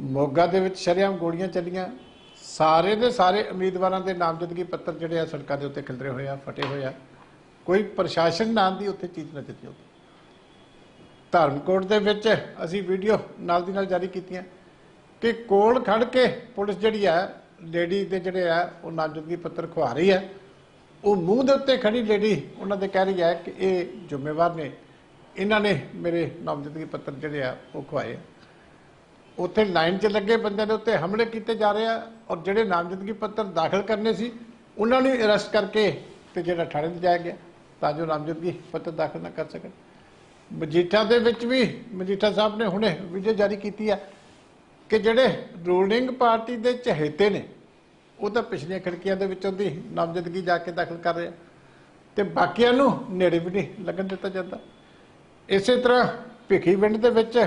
ਮੋਗਾ ਦੇ ਵਿੱਚ ਸ਼ਰੇਆਮ ਗੋਲੀਆਂ ਚੱਲੀਆਂ। ਸਾਰੇ ਦੇ ਸਾਰੇ ਉਮੀਦਵਾਰਾਂ ਦੇ ਨਾਮਜ਼ਦਗੀ ਪੱਤਰ ਜਿਹੜੇ ਆ ਸੜਕਾਂ ਦੇ ਉੱਤੇ ਖਿਲਰੇ ਹੋਏ ਆ, ਫਟੇ ਹੋਏ ਆ। ਕੋਈ ਪ੍ਰਸ਼ਾਸਨ ਨਾਂ ਦੀ ਉੱਥੇ ਚੀਜ਼ ਨਾ ਦਿੱਤੀ ਹੋਵੇ। ਧਰਮਕੋਟ ਦੇ ਵਿੱਚ ਅਸੀਂ ਵੀਡੀਓ ਨਾਲ ਦੀ ਨਾਲ ਜਾਰੀ ਕੀਤੀਆਂ ਕਿ ਕੋਲ ਖੜ ਕੇ ਪੁਲਿਸ ਜਿਹੜੀ ਆ, ਲੇਡੀ ਦੇ ਜਿਹੜੇ ਆ, ਉਹ ਨਾਮਜ਼ਦਗੀ ਪੱਤਰ ਖਵਾ ਰਹੀ ਹੈ। ਉਹ ਮੂੰਹ ਦੇ ਉੱਤੇ ਖੜੀ ਲੇਡੀ, ਉਹਨਾਂ ਦੇ ਕਹਿ ਰਹੀ ਹੈ ਕਿ ਇਹ ਜ਼ਿੰਮੇਵਾਰ ਨੇ। ਇਹਨਾਂ ਨੇ ਮੇਰੇ ਨਾਮਜ਼ਦਗੀ ਪੱਤਰ ਜਿਹੜੇ ਆ, ਉਹ ਖਵਾਏ ਆ। ਉੱਥੇ ਲਾਈਨ 'ਚ ਲੱਗੇ ਬੰਦਿਆਂ ਦੇ ਉੱਤੇ ਹਮਲੇ ਕੀਤੇ ਜਾ ਰਹੇ ਆ ਔਰ ਜਿਹੜੇ ਨਾਮਜ਼ਦਗੀ ਪੱਤਰ ਦਾਖਲ ਕਰਨੇ ਸੀ, ਉਹਨਾਂ ਨੂੰ ਅਰੈਸਟ ਕਰਕੇ ਤੇ ਜਿਹੜਾ ਥਾਣੇ ਜਾਇਆ ਗਿਆ ਤਾਂ ਜੋ ਨਾਮਜ਼ਦਗੀ ਪੱਤਰ ਦਾਖਲ ਨਾ ਕਰ ਸਕਣ। ਮਜੀਠਾ ਦੇ ਵਿੱਚ ਵੀ, ਮਜੀਠਾ ਸਾਹਿਬ ਨੇ ਹੁਣੇ ਵੀਡੀਓ ਜਾਰੀ ਕੀਤੀ ਆ ਕਿ ਜਿਹੜੇ ਰੂਲਿੰਗ ਪਾਰਟੀ ਦੇ ਚਹੇਤੇ ਨੇ, ਉਹ ਤਾਂ ਪਿਛਲੀਆਂ ਖਿੜਕੀਆਂ ਦੇ ਵਿੱਚੋਂ ਦੀ ਨਾਮਜ਼ਦਗੀ ਜਾ ਕੇ ਦਾਖਲ ਕਰ ਰਿਹਾ ਆ ਤੇ ਬਾਕੀਆਂ ਨੂੰ ਨੇੜੇ ਵੀ ਨਹੀਂ ਲੱਗਣ ਦਿੱਤਾ ਜਾਂਦਾ। ਇਸੇ ਤਰ੍ਹਾਂ ਭਿੱਖੀ ਪਿੰਡ ਦੇ ਵਿੱਚ